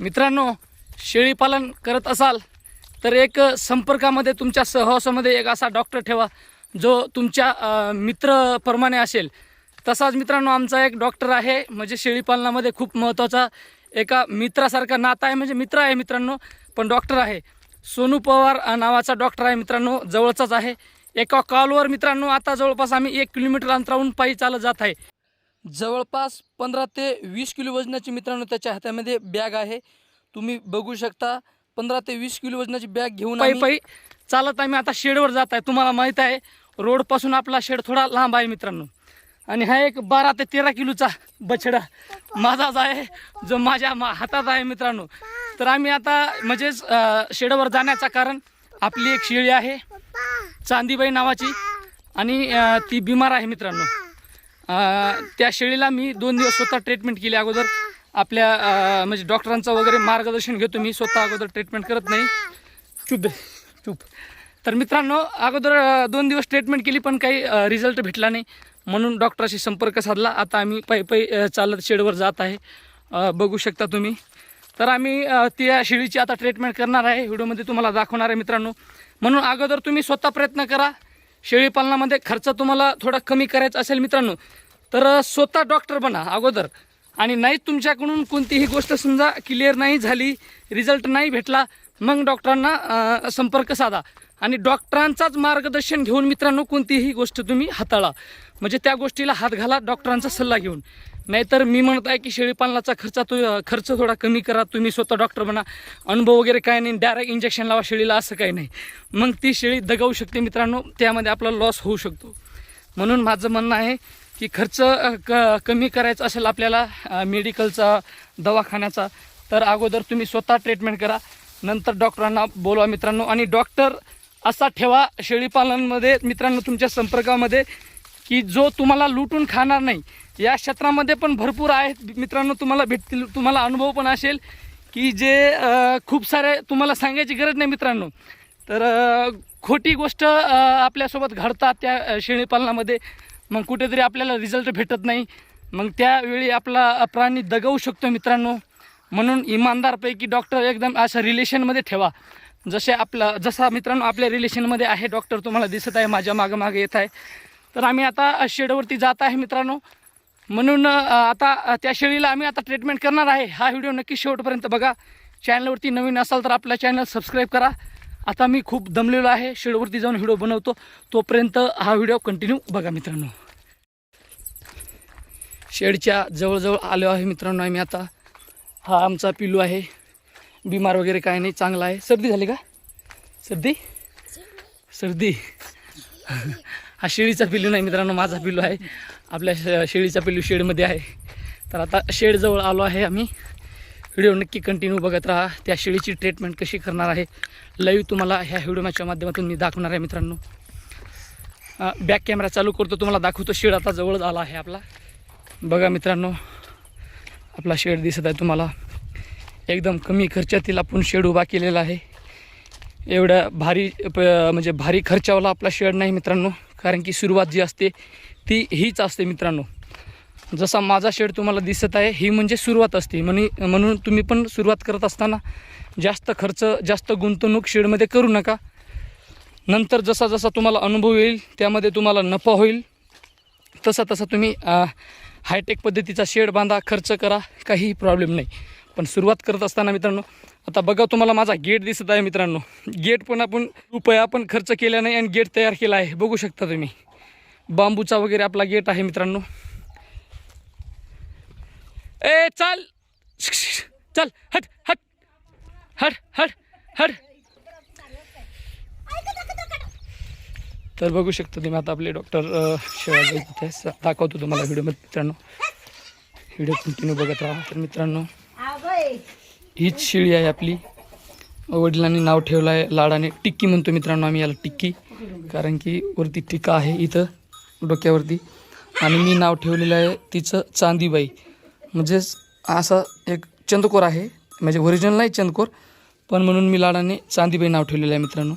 मित्रांनो शेळीपालन करत असाल तर एक संपर्कामध्ये तुमच्या सहवासामध्ये एक असा डॉक्टर ठेवा जो तुमच्या मित्रप्रमाणे असेल. तसाच मित्रांनो आमचा एक डॉक्टर आहे म्हणजे शेळीपालनामध्ये खूप महत्त्वाचा एका मित्रासारखा नाता आहे म्हणजे मित्र आहे मित्रांनो पण डॉक्टर आहे. सोनू पवार नावाचा डॉक्टर आहे मित्रांनो जवळचाच आहे. एका कॉलवर मित्रांनो आता जवळपास आम्ही एक किलोमीटर अंतरावरून पायी चालत जात आहे. जवळपास पंधरा ते वीस किलो वजनाची मित्रांनो त्याच्या हातामध्ये बॅग आहे. तुम्ही बघू शकता पंधरा ते वीस किलो वजनाची बॅग घेऊन पायी पायी चालत आम्ही आता शेडवर जात आहे. तुम्हाला माहीत आहे रोडपासून आपला शेड थोडा लांब आहे मित्रांनो. आणि हा एक बारा ते तेरा किलोचा बछडा माझाच आहे जो माझ्या मा हातात आहे मित्रांनो. तर आम्ही आता म्हणजेच शेडवर जाण्याचं कारण आपली एक शेळी आहे चांदीबाई नावाची. आणि ती बिमार आहे मित्रांनो. त्या शेळीला मी दोन दिवस स्वतः ट्रीटमेंट केली. अगोदर आपल्या म्हणजे डॉक्टरांचं वगैरे मार्गदर्शन घेतो मी. स्वतः अगोदर ट्रीटमेंट करत नाही. चुप चुप. तर मित्रांनो अगोदर दोन दिवस ट्रीटमेंट केली पण काही रिझल्ट भेटला नाही. म्हणून डॉक्टराशी संपर्क साधला. आता आम्ही पायी पायी चालत शेडवर जात आहे. बघू शकता तुम्ही. तर आम्ही त्या शेळीची आता ट्रीटमेंट करणार आहे. व्हिडिओमध्ये तुम्हाला दाखवणार आहे मित्रांनो. म्हणून अगोदर तुम्ही स्वतः प्रयत्न करा. शेळी पालनामध्ये खर्च तुम्हाला थोडा कमी करायचा असेल मित्रांनो तर स्वतः डॉक्टर बना अगोदर. आणि नाही तुमच्याकडून कोणतीही गोष्ट समजा क्लिअर नाही झाली रिझल्ट नाही भेटला मग डॉक्टरांना संपर्क साधा. आणि डॉक्टरांचाच मार्गदर्शन घेऊन मित्रांनो कोणतीही गोष्ट तुम्ही हाताळा. म्हणजे त्या गोष्टीला हात घाला डॉक्टरांचा सल्ला घेऊन. नाहीतर मी म्हणत आहे की शेळीपालनाचा खर्चा तो खर्च थोडा कमी करा तुम्ही स्वतः डॉक्टर बना. अनुभव वगैरे काय नाही डायरेक्ट इंजेक्शन लावा शेळीला असं काही नाही. मग ती शेळी दगावू शकते मित्रांनो त्यामध्ये आपला लॉस होऊ शकतो. म्हणून माझं म्हणणं आहे की खर्च क कमी करायचा असेल आपल्याला मेडिकलचा दवाखान्याचा तर अगोदर तुम्ही स्वतः ट्रीटमेंट करा. नंतर डॉक्टरांना बोलवा मित्रांनो. आणि डॉक्टर असा ठेवा शेळीपालनमध्ये मित्रांनो तुमच्या संपर्कामध्ये की जो तुम्हाला लुटून खाणार नाही. या क्षेत्रामध्ये पण भरपूर आहेत. मित्रांनो तुम्हाला भेटतील तुम्हाला अनुभव पण असेल की जे खूप सारे तुम्हाला सांगायची गरज नाही मित्रांनो. तर खोटी गोष्ट आपल्यासोबत घडतात त्या शेळीपालनामध्ये. मग कुठेतरी आपल्याला रिझल्ट भेटत नाही. मग त्यावेळी आपला प्राणी दगावू शकतो मित्रांनो. म्हणून इमानदारपैकी डॉक्टर एकदम अशा रिलेशनमध्ये ठेवा. जसे आपला जसा मित्रांनो आपल्या रिलेशनमध्ये आहे डॉक्टर तुम्हाला दिसत आहे माझ्या मागं मागे येत आहे. तर आम्ही आता शेडवरती जात आहे मित्रांनो. म्हणून आता त्या शेळीला आम्ही आता ट्रीटमेंट करणार आहे. हा व्हिडिओ नक्की शेवटपर्यंत बघा. चॅनलवरती नवीन असाल तर आपला चॅनल सबस्क्राईब करा. आता मी खूप दमलेलो आहे शेडवरती जाऊन व्हिडिओ बनवतो. तोपर्यंत हा व्हिडिओ कंटिन्यू बघा मित्रांनो. शेडच्या जवळजवळ आलो आहे मित्रांनो आम्ही आता. हा आमचा पिलू आहे. बिमार वगैरे काय नाही चांगला आहे. सर्दी झाली का? सर्दी? सर्दी. हा शेळीचा पिलू नाही मित्रांनो माझा पिलू आहे. आपल्या शे- शेळीचा पिलू शेडमध्ये आहे. तर आता शेडजवळ आलो आहे आम्ही. व्हिडिओ नक्की कंटिन्यू बघत राहा. त्या शेळीची ट्रीटमेंट कशी करणार आहे लाईव्ह तुम्हाला ह्या व्हिडिओच्या माध्यमातून मी दाखवणार आहे मित्रांनो. बॅक कॅमेरा चालू करतो तुम्हाला दाखवतो शेड आता जवळ आला आहे आपला. बघा मित्रांनो आपला शेड दिसत आहे तुम्हाला. एकदम कमी खर्चातील आपण शेड उभा केलेला आहे. एवढ्या भारी प म्हणजे भारी खर्चावाला आपला शेड नाही मित्रांनो. कारण की सुरुवात जी असते ती हीच असते मित्रांनो. जसा माझा शेड तुम्हाला दिसत आहे ही म्हणजे सुरुवात असते. म्हणून म्हणून तुम्ही पण सुरुवात करत असताना जास्त खर्च जास्त गुंतवणूक शेडमध्ये करू नका. नंतर जसा जसा तुम्हाला अनुभव येईल त्यामध्ये तुम्हाला नफा होईल. तसा तसा तुम्ही हायटेक पद्धतीचा शेड बांधा खर्च करा काहीही प्रॉब्लेम नाही. पण सुरुवात करत असताना मित्रांनो आता बघा तुम्हाला माझा गेट दिसत आहे मित्रांनो. गेट पण आपण रुपया आपण खर्च केला नाही आणि गेट तयार केला आहे. बघू शकता तुम्ही. बांबूचा वगैरे आपला गेट आहे मित्रांनो. ए चाल. चल हट हट. हट हट हट. तर बघू शकता तुम्ही आता आपले डॉक्टर शिवाजी तिथे दाखवतो तुम्हाला व्हिडिओमध्ये मित्रांनो. व्हिडिओ कंटिन्यू बघत राहा. तर मित्रांनो हीच शिळी आहे आपली. वडिलांनी नाव ठेवलं आहे लाडाने टिक्की म्हणतो मित्रांनो आम्ही याला टिक्की. कारण की वरती टिक्का आहे इथं डोक्यावरती. आणि मी नाव ठेवलेलं आहे तिचं चांदीबाई. म्हणजेच असा एक चंदकोर आहे. म्हणजे ओरिजिनल नाही चंदकोर पण म्हणून मी लाडाने चांदीबाई नाव ठेवलेलं आहे मित्रांनो.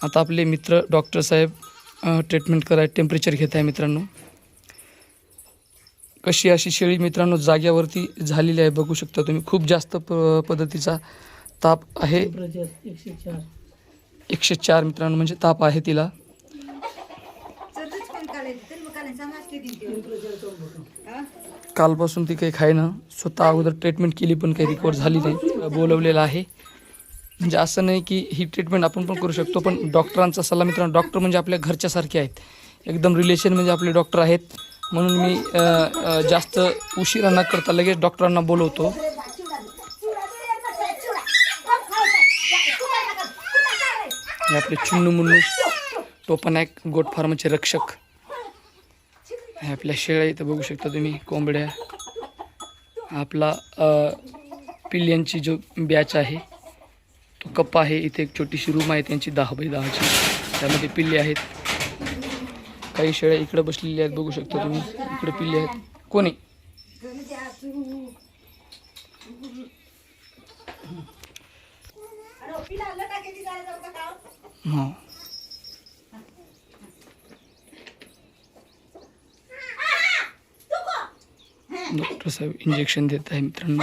आता आपले मित्र डॉक्टर साहेब ट्रीटमेंट कराय टेम्परेचर घेत आहे मित्रांनो. कशी अशी शेळी मित्रांनो जाग्यावरती झालेली आहे बघू शकता तुम्ही. खूप जास्त प पद्धतीचा ताप आहे. एकशे चार एकशे चार मित्रांनो म्हणजे ताप आहे तिला. कालपासून ती काही खायनं. स्वतः अगोदर ट्रीटमेंट केली पण काही रिकवर झाली नाही. बोलवलेलं आहे. म्हणजे असं नाही की ही ट्रीटमेंट आपण पण करू शकतो पण डॉक्टरांचा सल्ला मित्रांनो डॉक्टर म्हणजे आपल्या घरच्यासारखे आहेत. एकदम रिलेशन म्हणजे आपले डॉक्टर आहेत. म्हणून मी जास्त उशिरा न करता लगेच डॉक्टरांना बोलवतो. आपले चुन्नू मुन्नू टोपनायक गोट फार्मचे रक्षक. आपल्या शेळ्या इथं बघू शकता तुम्ही कोंबड्या. आपला पिल्ल्यांची जो बॅच आहे तो कप्पा आहे इथे एक छोटीशी रूम आहे त्यांची दहा बाय दहाची. त्यामध्ये पिल्ले आहेत. काही शेळ्या इकडं बसलेल्या आहेत बघू शकता तुम्ही. इकडे पिल्ले आहेत. कोणी? हां. डॉक्टर साहेब इंजेक्शन देत आहे मित्रांनो.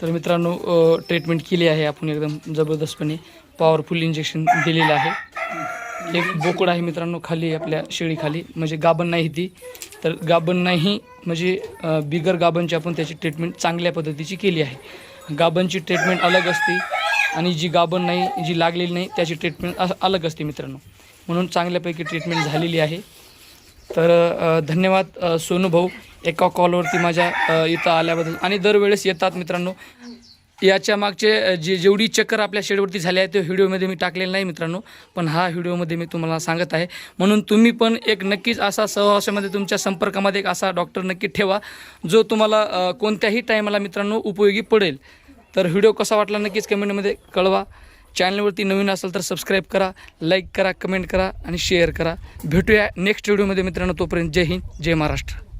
तर मित्रांनो ट्रीटमेंट केली आहे. आपण एकदम जबरदस्तपणे पॉवरफुल इंजेक्शन दिलेलं आहे. एक बोकड आहे मित्रांनो खाली आपल्या शेळीखाली. म्हणजे गाभण नाही ती. तर गाभण नाही म्हणजे बिगर गाभणची आपण त्याची ट्रीटमेंट चांगल्या पद्धतीची केली आहे. गाभणची ट्रीटमेंट अलग असते. आणि जी गाभण नाही जी लागलेली नाही त्याची ट्रीटमेंट अ- अलग असते मित्रांनो. म्हणून चांगल्यापैकी ट्रीटमेंट झालेली आहे. तर धन्यवाद सोनू भाऊ एका कॉलवरती माझ्या इथं आल्याबद्दल. आणि दरवेळेस येतात मित्रांनो. याच्या मागचे जे जेवढी चक्कर आपल्या शेडवरती झाली आहे ते व्हिडिओमध्ये मी टाकलेलं नाही मित्रांनो. पण हा व्हिडिओमध्ये मी तुम्हाला सांगत आहे. म्हणून तुम्ही पण एक नक्कीच असा सहवासामध्ये तुमच्या संपर्कामध्ये एक असा डॉक्टर नक्की ठेवा जो तुम्हाला कोणत्याही टायमाला मित्रांनो उपयोगी पडेल. तर व्हिडिओ कसा वाटला नक्कीच कमेंटमध्ये कळवा. चॅनलवरती नवीन असेल तर सबस्क्राईब करा लाईक करा कमेंट करा आणि शेअर करा. भेटूया नेक्स्ट व्हिडिओमध्ये मित्रांनो तोपर्यंत जय हिंद जय महाराष्ट्र.